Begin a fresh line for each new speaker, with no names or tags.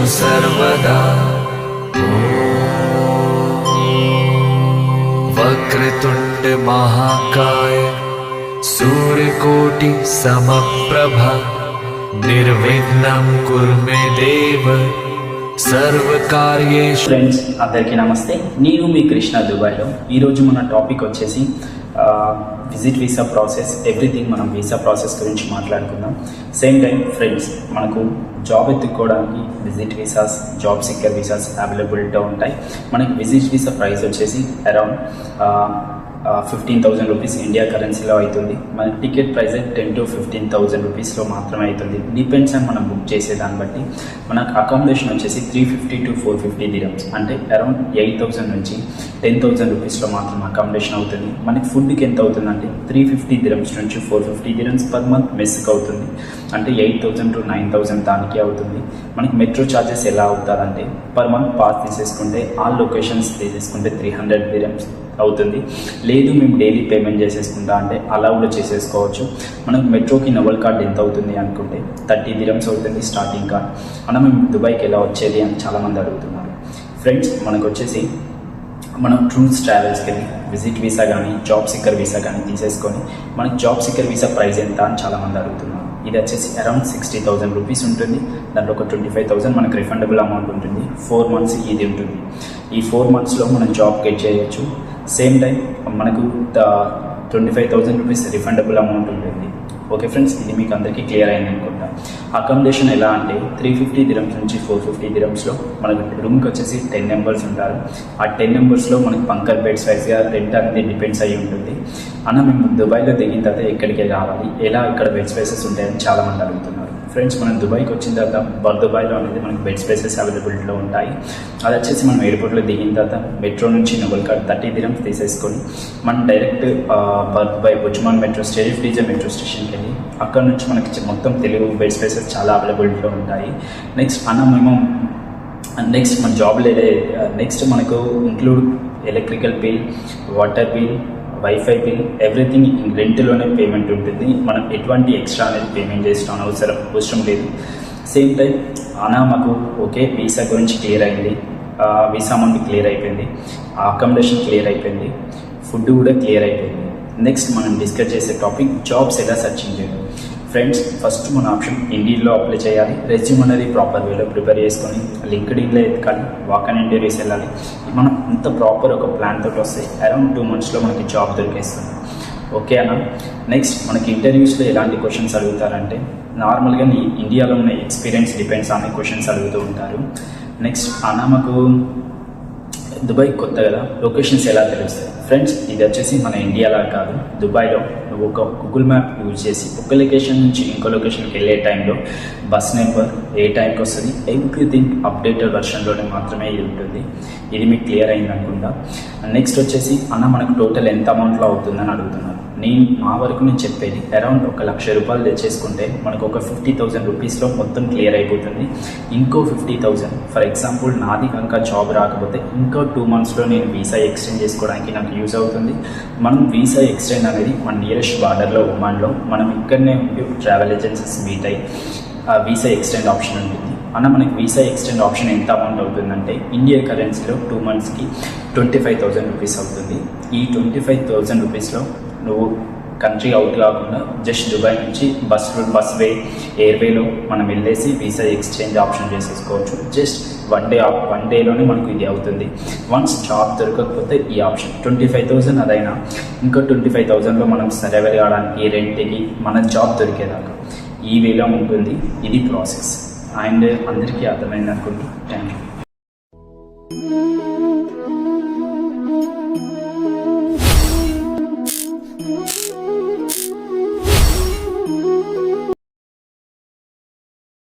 सर्वेषु सर्वदा वक्रतुण्ड महाकाय सूर्यकोटि समप्रभा निर्विघ्नं कुरु मे देव सर्वकार्येषु
ఫ్రెండ్స్ అందరికీ నమస్తే నేను మీ కృష్ణ దుబాయ్లో ఈరోజు మన టాపిక్ వచ్చేసి విజిట్ వీసా ప్రాసెస్ ఎవ్రీథింగ్ మనం వీసా ప్రాసెస్ గురించి మాట్లాడుకుందాం. సేమ్ టైం ఫ్రెండ్స్ మనకు job ఎత్తుక్కోవడానికి visit visas job seeker visas availability ఉంటాయి. మనకి విజిట్ వీసా ప్రైస్ వచ్చేసి around fifteen thousand rupees India కరెన్సీలో అవుతుంది. మన ticket price ten to fifteen thousand రూపీస్లో మాత్రమే అవుతుంది. డిపెండ్స్ అని మనం బుక్ చేసే దాన్ని బట్టి. మనకు అకామిడేషన్ వచ్చేసి three fifty to four fifty dirhams అంటే అరౌండ్ ఎయిట్ థౌసండ్ నుంచి టెన్ థౌసండ్ రూపీస్లో మాత్రం అకామిడేషన్ అవుతుంది. మనకి ఫుడ్కి ఎంత అవుతుందంటే త్రీ ఫిఫ్టీ దిరమ్స్ నుంచి four fifty dirhams per month మెస్కి అవుతుంది. అంటే eight thousand to nine thousand దానికి అవుతుంది. మనకి మెట్రో ఛార్జెస్ ఎలా అవుతుందంటే పర్ మంత్ పాస్ తీసేసుకుంటే ఆల్ లొకేషన్స్ తీసేసుకుంటే త్రీ హండ్రెడ్ దిరమ్స్ అవుతుంది. లేదు మేము డైలీ పేమెంట్ చేసేసుకుంటా అంటే అలా కూడా చేసేసుకోవచ్చు. మనకు మెట్రోకి నవల్ కార్డ్ ఎంత అవుతుంది అనుకుంటే థర్టీ దిరమ్స్ అవుతుంది స్టార్టింగ్ కార్డ్ అన్న మేము దుబాయ్కి ఎలా వచ్చేది అని చాలామంది అడుగుతున్నారు. ఫ్రెండ్స్ మనకు వచ్చేసి మనం ట్రూన్స్ ట్రావెల్స్కి వెళ్ళి విజిట్ వీసా కానీ జాబ్ సిక్కర్ వీసా కానీ తీసేసుకొని మనకి జాబ్ సిక్కర్ వీసా ప్రైస్ ఎంత అని చాలామంది అడుగుతున్నారు. ఇది వచ్చేసి అరౌండ్ సిక్స్టీ థౌసండ్ రూపీస్ ఉంటుంది. దాంట్లో ఒక ట్వంటీ ఫైవ్ థౌసండ్ మనకు రిఫండబుల్ అమౌంట్ ఉంటుంది. ఫోర్ మంత్స్ ఇది ఉంటుంది. ఈ ఫోర్ మంత్స్లో మనం జాబ్ గెట్ చేయొచ్చు. సేమ్ టైం మనకు twenty five thousand rupees refundable amount ఉంటుంది. ఓకే ఫ్రెండ్స్ ఇది మీకు అందరికీ క్లియర్ అయింది అనుకుంటా. అకామిడేషన్ ఎలా అంటే త్రీ ఫిఫ్టీ దిరమ్స్ నుంచి ఫోర్ ఫిఫ్టీ దిరమ్స్లో మనకు రూమ్కి వచ్చేసి టెన్ నెంబర్స్ ఉంటారు. ఆ టెన్ నెంబర్స్లో మనకి పంకర్ బెడ్స్ వైజ్గా రెంట్ అనేది డిపెండ్స్ అయ్యి ఉంటుంది. అన్న మేము దుబాయ్లో దిగిన తర్వాత ఎక్కడికి రావాలి? ఎలా ఇక్కడ బెడ్ స్పేసెస్ ఉంటాయని చాలామంది అడుగుతున్నారు. ఫ్రెండ్స్ మనం దుబాయ్కి వచ్చిన తర్వాత బర్ దుబాయ్లో అనేది మనకి బెడ్ స్పేసెస్ అవైలబిలిటీలో ఉంటాయి. అది వచ్చేసి మనం ఎయిర్పోర్ట్లో దిగిన తర్వాత మెట్రో నుంచి నవల్కాడ్ థర్టీ దినం తీసేసుకొని మనం direct Bur Dubai BurJuman metro station DJ metro స్టేషన్కి వెళ్ళి అక్కడ నుంచి మనకి మొత్తం తెలుగు బెడ్ స్పేసెస్ చాలా అవైలబిలిటీలో ఉంటాయి. నెక్స్ట్ అన్న మేము నెక్స్ట్ మన జాబ్ లేదే నెక్స్ట్ మనకు include electrical bill water bill wifi bill everything రెంట్లోనే payment ఉంటుంది. మనం ఎటువంటి ఎక్స్ట్రా అనేది పేమెంట్ చేసిన అవసరం అవసరం లేదు. సేమ్ టైం అనా మాకు ఓకే వీసా గురించి క్లియర్ అయింది. వీసా అమౌంట్ క్లియర్ అయిపోయింది. అకామిడేషన్ క్లియర్ అయిపోయింది. ఫుడ్ కూడా క్లియర్ అయిపోయింది. నెక్స్ట్ మనం డిస్కస్ చేసే టాపిక్ జాబ్స్ ఎలా సర్చింగ్ చేయడం ఫ్రెండ్స్ ఫస్ట్ మన ఆప్షన్ ఇండీడ్లో అప్లై చేయాలి. రెజ్యూమ్ అనేది ప్రాపర్ వేలో ప్రిపేర్ చేసుకొని లింక్డ్ ఇన్లో ఎత్తుకాలి వాక్ అండ్ ఇంటర్వ్యూస్ వెళ్ళాలి. మనం ఇంత ప్రాపర్ ఒక ప్లాన్ తోటి వస్తే అరౌండ్ టూ మంత్స్లో మనకి జాబ్ దొరికేస్తుంది. ఓకే అన్న? నెక్స్ట్ మనకి ఇంటర్వ్యూస్లో ఎలాంటి క్వశ్చన్స్ అడుగుతారంటే నార్మల్గా నీ ఇండియాలో ఉన్న ఎక్స్పీరియన్స్ డిపెండ్స్ అనే క్వశ్చన్స్ అడుగుతూ ఉంటారు. నెక్స్ట్ అన్న మాకు దుబాయ్ కొత్త కదా లొకేషన్స్ ఎలా తెలుస్తాయి? ఫ్రెండ్స్ ఇది వచ్చేసి మన ఇండియాలా కాదు. దుబాయ్లో నువ్వు ఒక గూగుల్ మ్యాప్ యూజ్ చేసి ఒక లొకేషన్ నుంచి ఇంకో లొకేషన్కి వెళ్ళే టైంలో బస్ నెంబర్ ఏ టైంకి వస్తుంది ఎవ్రీథింగ్ అప్డేటెడ్ వర్షన్లోనే మాత్రమే ఇది ఉంటుంది. ఇది మీకు క్లియర్ అయింది అనుకుంటా నెక్స్ట్ వచ్చేసి అన్న మనకు టోటల్ ఎంత అమౌంట్లో అవుతుందని అడుగుతున్నాను. నేను మా వరకు నేను చెప్పేది అరౌండ్ ఒక లక్ష రూపాయలు తెచ్చేసుకుంటే మనకు ఒక ఫిఫ్టీ థౌసండ్ రూపీస్లో మొత్తం క్లియర్ అయిపోతుంది. ఇంకో ఫిఫ్టీ థౌసండ్ ఫర్ ఎగ్జాంపుల్ నాది కనుక జాబ్ రాకపోతే ఇంకో టూ మంత్స్లో నేను వీసా ఎక్స్టెండ్ చేసుకోవడానికి నాకు యూజ్ అవుతుంది. మనం వీసా ఎక్స్టెండ్ అనేది మన నియరెస్ట్ బార్డర్లో ఒమాన్లో మనం ఇక్కడనే ఉండి ట్రావెల్ ఏజెన్సీస్ మీట్ అయ్యి ఆ వీసా ఎక్స్టెండ్ ఆప్షన్ ఉంటుంది. అన్న మనకి వీసా ఎక్స్టెండ్ ఆప్షన్ ఎంత అమౌంట్ అవుతుందంటే ఇండియా కరెన్సీలో టూ మంత్స్కి ట్వంటీ ఫైవ్ థౌసండ్ రూపీస్ అవుతుంది. ఈ ట్వంటీ ఫైవ్ థౌసండ్ రూపీస్లో నువ్వు కంట్రీ అవుట్ కాకుండా జస్ట్ దుబాయ్ నుంచి బస్ బస్ వే ఎయిర్వేలో మనం వెళ్ళేసి వీసా ఎక్స్చేంజ్ ఆప్షన్ చేసేసుకోవచ్చు. జస్ట్ వన్ డే వన్ డేలోనే మనకు ఇది అవుతుంది. వన్స్ జాబ్ దొరకకపోతే ఈ ఆప్షన్ ట్వంటీ ఫైవ్ థౌసండ్ అదైనా ఇంకా ట్వంటీ ఫైవ్ థౌసండ్లో మనం సర్వైవ్ కావడానికి రెంట్కి మన జాబ్ దొరికేదాకా ఈ వేలో ఉంటుంది. ఇది ప్రాసెస్ అండ్ అందరికీ అర్థమైంది అనుకుంటా థ్యాంక్ యూ